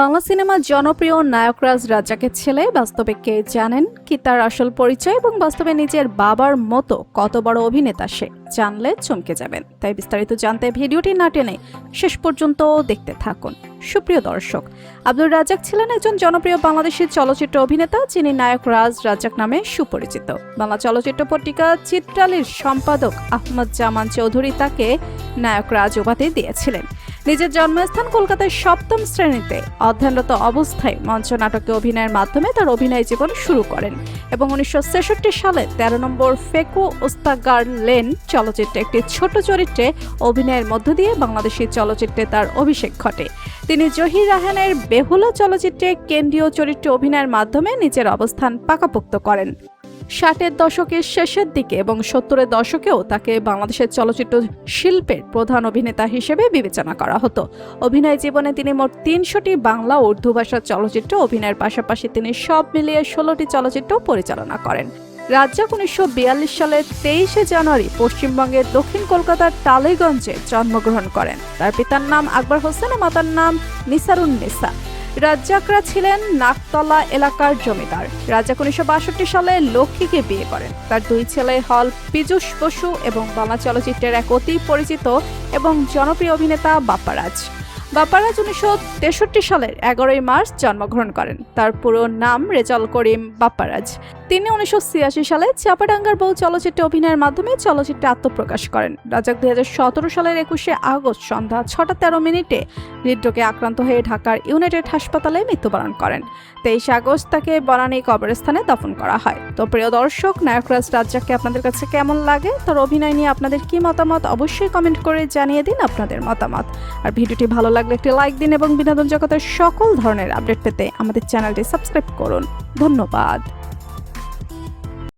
বাংলা সিনেমার জনপ্রিয় নায়করাজ রাজ্জাকের ছেলে বাস্তবে কে জানেন কি তার আসল পরিচয় এবং বাস্তবে নিজের বাবার মতো কত বড় অভিনেতা সে জানলে চমকে যাবেন। তাই বিস্তারিত জানতে ভিডিওটি না টেনে শেষ পর্যন্ত দেখতে থাকুন। সুপ্রিয় দর্শক, আব্দুল রাজ্জাক ছিলেন একজন জনপ্রিয় বাংলাদেশি চলচ্চিত্র অভিনেতা যিনি নায়ক রাজ রাজ্জাক নামে সুপরিচিত। বাংলা চলচ্চিত্র পত্রিকা চিত্রালীর সম্পাদক আহমদ জামান চৌধুরী তাকে নায়ক রাজ উপাধি দিয়েছিলেন। নিজের জন্মস্থান কলকাতার সপ্তম শ্রেণীতে। অধ্যয়নরত অবস্থায় মঞ্চ নাটকে অভিনয়ের মাধ্যমে তার অভিনয় জীবন শুরু করেন এবং উনিশশো সালে তেরো নম্বর ফেকু ওস্তাগার লেন চলচ্চিত্রে একটি ছোট চরিত্রে অভিনয়ের মধ্য দিয়ে বাংলাদেশি চলচ্চিত্রে তার অভিষেক ঘটে। তিনি জহির রাহানের বেহুলা চলচ্চিত্রে কেন্দ্রীয় চরিত্রে অভিনয়ের মাধ্যমে নিজের অবস্থান পাকাপোক্ত করেন। ষাটের দশকের শেষের দিকে এবং সত্তরের দশকেও তাকে বাংলাদেশের চলচ্চিত্র শিল্পের প্রধান অভিনেতা হিসেবে বিবেচনা করা হতো। অভিনয় জীবনে তিনি মোট তিনশোটি বাংলা উর্দু ভাষার চলচ্চিত্র, অভিনয়ের পাশাপাশি তিনি সব মিলিয়ে ষোলোটি চলচ্চিত্র পরিচালনা করেন। রাজ্জাক উনিশশো বিয়াল্লিশ সালের তেইশে জানুয়ারি পশ্চিমবঙ্গের দক্ষিণ কলকাতার টালিগঞ্জে জন্মগ্রহণ করেন। তার পিতার নাম আকবর হোসেন ও মাতার নাম নিসারুন নিসা রাজ্জাকরা ছিলেন নাকতলা এলাকার জমিদার। রাজ্জাক উনিশশো বাষট্টি সালে লক্ষ্মীকে বিয়ে করেন। তার দুই ছেলে হল পীযূষ বসু এবং বাংলা চলচ্চিত্রের এক অতি পরিচিত এবং জনপ্রিয় অভিনেতা বাপ্পারাজ। বাপ্পারাজ উনিশশো তেষট্টি সালের এগারোই মার্চ জন্মগ্রহণ করেন। তার পুরো নাম রেজাল করিম বাপ্পারাজ। তিনি উনিশশো ছিয়াশি সালে চাপাডাঙ্গার বউ চলচ্চিত্রে অভিনয়ের মাধ্যমে চলচ্চিত্রে আত্মপ্রকাশ করেন। রাজাক দুই সালের একুশে আগস্ট সন্ধ্যা ছটা তেরো মিনিটে হৃদরোগে আক্রান্ত হয়ে ঢাকার ইউনাইটেড হাসপাতালে মৃত্যুবরণ করেন। তেইশে আগস্ট তাকে বনানী কবরস্থানে দফন করা হয়। তো প্রিয় দর্শক, নায়করাজ রাজ্জাককে আপনাদের কাছে কেমন লাগে? তার অভিনয় নিয়ে আপনাদের কি মতামত? অবশ্যই কমেন্ট করে জানিয়ে দিন আপনাদের মতামত। আর ভিডিওটি ভালো লাগলে একটি লাইক দিন এবং বিনোদন জগতের সকল ধরনের আপডেট পেতে আমাদের চ্যানেলটি সাবস্ক্রাইব করুন। ধন্যবাদ।